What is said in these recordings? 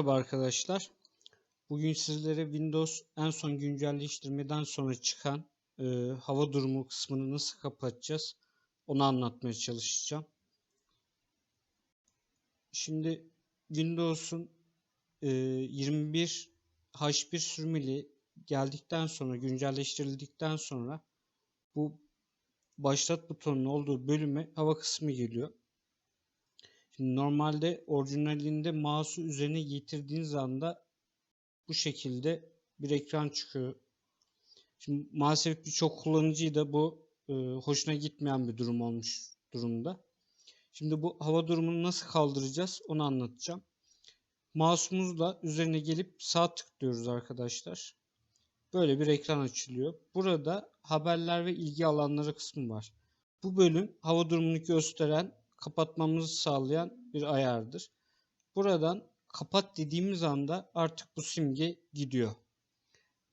arkadaşlar. Bugün sizlere Windows en son güncelleştirmeden sonra çıkan e, hava durumu kısmını nasıl kapatacağız onu anlatmaya çalışacağım. Şimdi Windows'un e, 21 H1 sürümeli geldikten sonra güncelleştirildikten sonra bu başlat butonunun olduğu bölüme hava kısmı geliyor. Şimdi normalde orijinalinde mouse'u üzerine getirdiğiniz anda bu şekilde bir ekran çıkıyor. Şimdi maalesef birçok kullanıcıyı da bu e, hoşuna gitmeyen bir durum olmuş durumda. Şimdi bu hava durumunu nasıl kaldıracağız onu anlatacağım. Mouse'umuzla üzerine gelip sağ tıklıyoruz arkadaşlar. Böyle bir ekran açılıyor. Burada haberler ve ilgi alanları kısmı var. Bu bölüm hava durumunu gösteren kapatmamızı sağlayan bir ayardır. Buradan kapat dediğimiz anda artık bu simge gidiyor.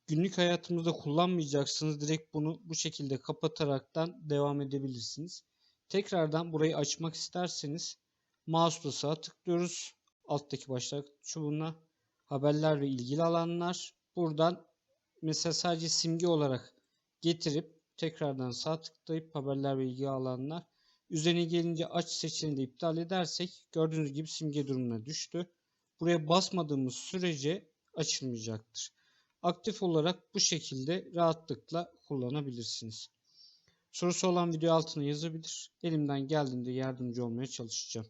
Günlük hayatımızda kullanmayacaksınız. Direkt bunu bu şekilde kapataraktan devam edebilirsiniz. Tekrardan burayı açmak isterseniz mouse'la sağa tıklıyoruz. Alttaki başlık çubuğuna haberler ve ilgili alanlar. Buradan mesela sadece simge olarak getirip tekrardan sağ tıklayıp haberler ve ilgili alanlar Üzerine gelince aç seçeneğini de iptal edersek gördüğünüz gibi simge durumuna düştü. Buraya basmadığımız sürece açılmayacaktır. Aktif olarak bu şekilde rahatlıkla kullanabilirsiniz. Sorusu olan video altına yazabilir. Elimden geldiğinde yardımcı olmaya çalışacağım.